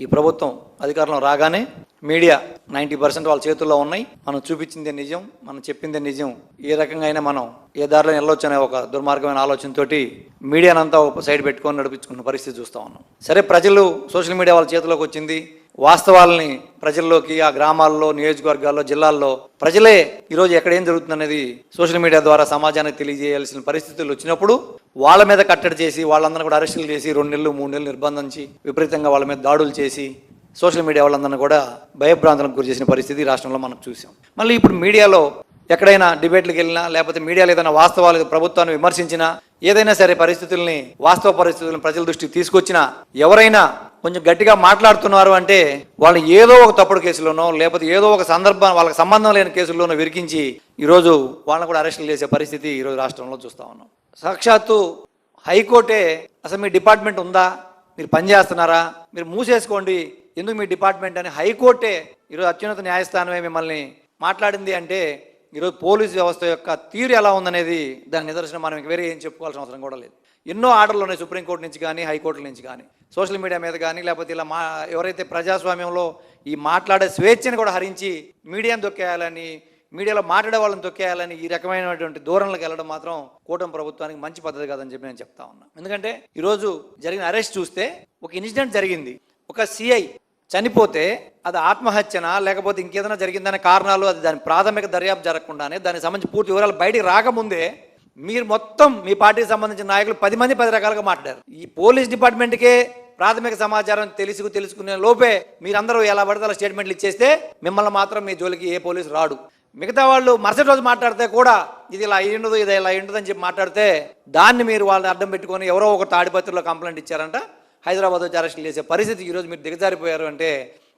ఈ ప్రభుత్వం అధికారంలో రాగానే మీడియా నైంటీ పర్సెంట్ వాళ్ళ చేతుల్లో ఉన్నాయి. మనం చూపించిందే నిజం మనం చెప్పిందే నిజం. ఏ రకంగా అయినా మనం ఏ దారిలో వెళ్ళొచ్చు అనే ఒక దుర్మార్గమైన ఆలోచనతోటి మీడియానంతా ఒక సైడ్ పెట్టుకొని నడిపించుకున్న పరిస్థితి చూస్తా ఉన్నాం. సరే ప్రజలు సోషల్ మీడియా వాళ్ళ చేతిలోకి వచ్చింది. వాస్తవాలని ప్రజల్లోకి ఆ గ్రామాల్లో నియోజకవర్గాల్లో జిల్లాల్లో ప్రజలే ఈరోజు ఎక్కడ ఏం జరుగుతుందనేది సోషల్ మీడియా ద్వారా సమాజానికి తెలియజేయాల్సిన పరిస్థితులు వచ్చినప్పుడు వాళ్ళ మీద కట్టడి చేసి వాళ్ళందరినీ కూడా అరెస్టులు చేసి రెండు నెలలు మూడు నెలలు నిర్బంధించి విపరీతంగా వాళ్ళ మీద దాడులు చేసి సోషల్ మీడియా వాళ్ళందరినీ కూడా భయభ్రాంతులకు గురి చేసిన పరిస్థితి రాష్ట్రంలో మనం చూసాం. మళ్ళీ ఇప్పుడు మీడియాలో ఎక్కడైనా డిబేట్లకు వెళ్ళినా లేకపోతే మీడియాలో ఏదైనా వాస్తవాలు ప్రభుత్వాన్ని విమర్శించినా ఏదైనా సరే పరిస్థితుల్ని వాస్తవ పరిస్థితులను ప్రజల దృష్టికి తీసుకొచ్చినా ఎవరైనా కొంచెం గట్టిగా మాట్లాడుతున్నారు అంటే వాళ్ళు ఏదో ఒక తప్పుడు కేసులోనో లేకపోతే ఏదో ఒక సందర్భం వాళ్ళకి సంబంధం లేని కేసుల్లోనో విరికించి ఈరోజు వాళ్ళని కూడా అరెస్టులు చేసే పరిస్థితి ఈరోజు రాష్ట్రంలో చూస్తా ఉన్నాం. సాక్షాత్తు హైకోర్టే అసలు మీ డిపార్ట్మెంట్ ఉందా? మీరు పనిచేస్తున్నారా మీరు మూసేసుకోండి. ఎందుకు మీ డిపార్ట్మెంట్ అని హైకోర్టే ఈరోజు అత్యున్నత న్యాయస్థానమే మిమ్మల్ని మాట్లాడింది అంటే ఈరోజు పోలీస్ వ్యవస్థ యొక్క తీరు ఎలా ఉందనేది దాని నిదర్శనం మనం ఇంక వేరే ఏం చెప్పుకోవాల్సిన అవసరం కూడా లేదు. ఎన్నో ఆర్డర్లు ఉన్నాయి సుప్రీంకోర్టు నుంచి కానీ హైకోర్టుల నుంచి కానీ. సోషల్ మీడియా మీద కానీ లేకపోతే ఇలా మా ఎవరైతే ప్రజాస్వామ్యంలో ఈ మాట్లాడే స్వేచ్ఛను కూడా హరించి మీడియాను దొక్కేయాలని మీడియాలో మాట్లాడే వాళ్ళని తొక్కేయాలని ఈ రకమైనటువంటి దూరంలోకి వెళ్ళడం మాత్రం కూటమి ప్రభుత్వానికి మంచి పద్ధతి కాదని చెప్పి నేను చెప్తా ఉన్నా. ఎందుకంటే ఈరోజు జరిగిన అరెస్ట్ చూస్తే ఒక ఇన్సిడెంట్ జరిగింది. ఒక సిఐ చనిపోతే అది ఆత్మహత్యనా లేకపోతే ఇంకేదైనా జరిగిందనే కారణాలు అది దాని ప్రాథమిక దర్యాప్తు జరగకుండానే దానికి సంబంధించి పూర్తి వివరాలు బయటికి రాకముందే మీరు మొత్తం మీ పార్టీకి సంబంధించిన నాయకులు పది మంది పది రకాలుగా మాట్లాడారు. ఈ పోలీస్ డిపార్ట్మెంట్కే ప్రాథమిక సమాచారం తెలుసుకు తెలుసుకునే లోపే మీరందరూ ఎలా పడితే అలా స్టేట్మెంట్లు ఇచ్చేస్తే మిమ్మల్ని మాత్రం మీ జోలికి ఏ పోలీసు రాడు. మిగతా వాళ్ళు మరుసటి రోజు మాట్లాడితే కూడా ఇది ఇలా అయ్యిండదు ఇది ఇలా అయ్యిండదు అని చెప్పి మాట్లాడితే దాన్ని మీరు వాళ్ళని అడ్డం పెట్టుకొని ఎవరో ఒక తాడిపత్రిలో కంప్లైంట్ ఇచ్చారంట. హైదరాబాద్ వచ్చి అరెస్టులు చేసే పరిస్థితి ఈరోజు మీరు దిగజారిపోయారు అంటే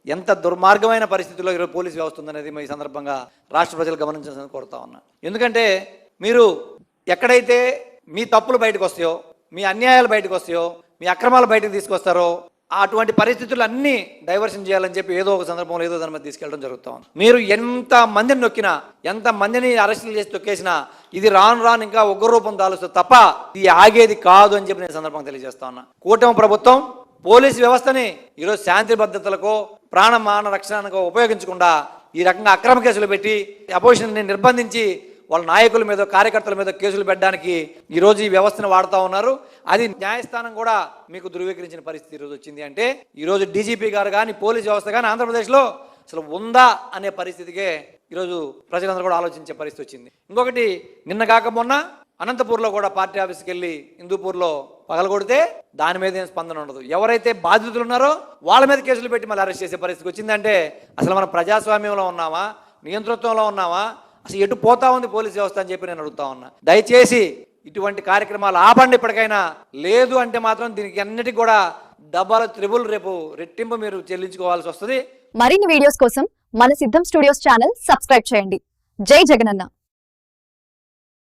ఎంత దుర్మార్గమైన పరిస్థితిలో ఈరోజు పోలీస్ వ్యవస్థ ఉందనేది ఈ సందర్భంగా రాష్ట్ర ప్రజలు గమనించాల్సిన కోరుతా ఉన్నా. ఎందుకంటే మీరు ఎక్కడైతే మీ తప్పులు బయటకు వస్తాయో మీ అన్యాయాలు బయటకు వస్తాయో మీ అక్రమాలు బయటకు తీసుకొస్తారో అటువంటి పరిస్థితులు అన్నీ డైవర్షన్ చేయాలని చెప్పి ఏదో ఒక సందర్భంలో ఏదో దాని మీద తీసుకెళ్ళడం జరుగుతాం మీరు ఎంత మందిని నొక్కినా ఎంత మందిని అరెస్టులు చేసి తొక్కేసినా ఇది రాను రాను ఇంకా ఉగ్ర రూపం దాలుస్తుంది తప్ప ఇది ఆగేది కాదు అని చెప్పి నేను సందర్భంగా తెలియజేస్తా ఉన్నా. కూటమి ప్రభుత్వం పోలీస్ వ్యవస్థని ఈరోజు శాంతి భద్రతలకు ప్రాణమాన రక్షణకు ఉపయోగించకుండా ఈ రకంగా అక్రమ కేసులు పెట్టి అపోజిషన్ని నిర్బంధించి వాళ్ళ నాయకుల మీద కార్యకర్తల మీద కేసులు పెట్టడానికి ఈరోజు ఈ వ్యవస్థను వాడుతూ ఉన్నారు. అది న్యాయస్థానం కూడా మీకు ధృవీకరించిన పరిస్థితి ఈరోజు వచ్చింది అంటే ఈరోజు డీజీపీ గారు కానీ పోలీస్ వ్యవస్థ కానీ ఆంధ్రప్రదేశ్లో అసలు ఉందా అనే పరిస్థితికే ఈరోజు ప్రజలందరూ కూడా ఆలోచించే పరిస్థితి వచ్చింది. ఇంకొకటి నిన్న కాక మొన్న అనంతపూర్లో కూడా పార్టీ ఆఫీస్కి వెళ్ళి హిందూపూర్లో పగలగొడితే దాని మీద ఏం స్పందన ఉండదు. ఎవరైతే బాధితులు ఉన్నారో వాళ్ళ మీద కేసులు పెట్టి మళ్ళీ అరెస్ట్ చేసే పరిస్థితి వచ్చిందంటే అసలు మనం ప్రజాస్వామ్యంలో ఉన్నామా? నియంతృత్వంలో ఉన్నామా? అసలు ఎటు పోతా ఉంది పోలీస్ వ్యవస్థ అని చెప్పి నేను అడుగుతా ఉన్నా. దయచేసి ఇటువంటి కార్యక్రమాలు ఆపండి ఇప్పటికైనా. లేదు అంటే మాత్రం దీనికి అన్నిటికీ కూడా డబ్బాల త్రిబుల్ రేపు రెట్టింపు మీరు చెల్లించుకోవాల్సి వస్తుంది. మరిన్ని వీడియోస్ కోసం మన సిద్ధం స్టూడియోస్ ఛానల్ సబ్స్క్రైబ్ చేయండి. జై జగనన్న.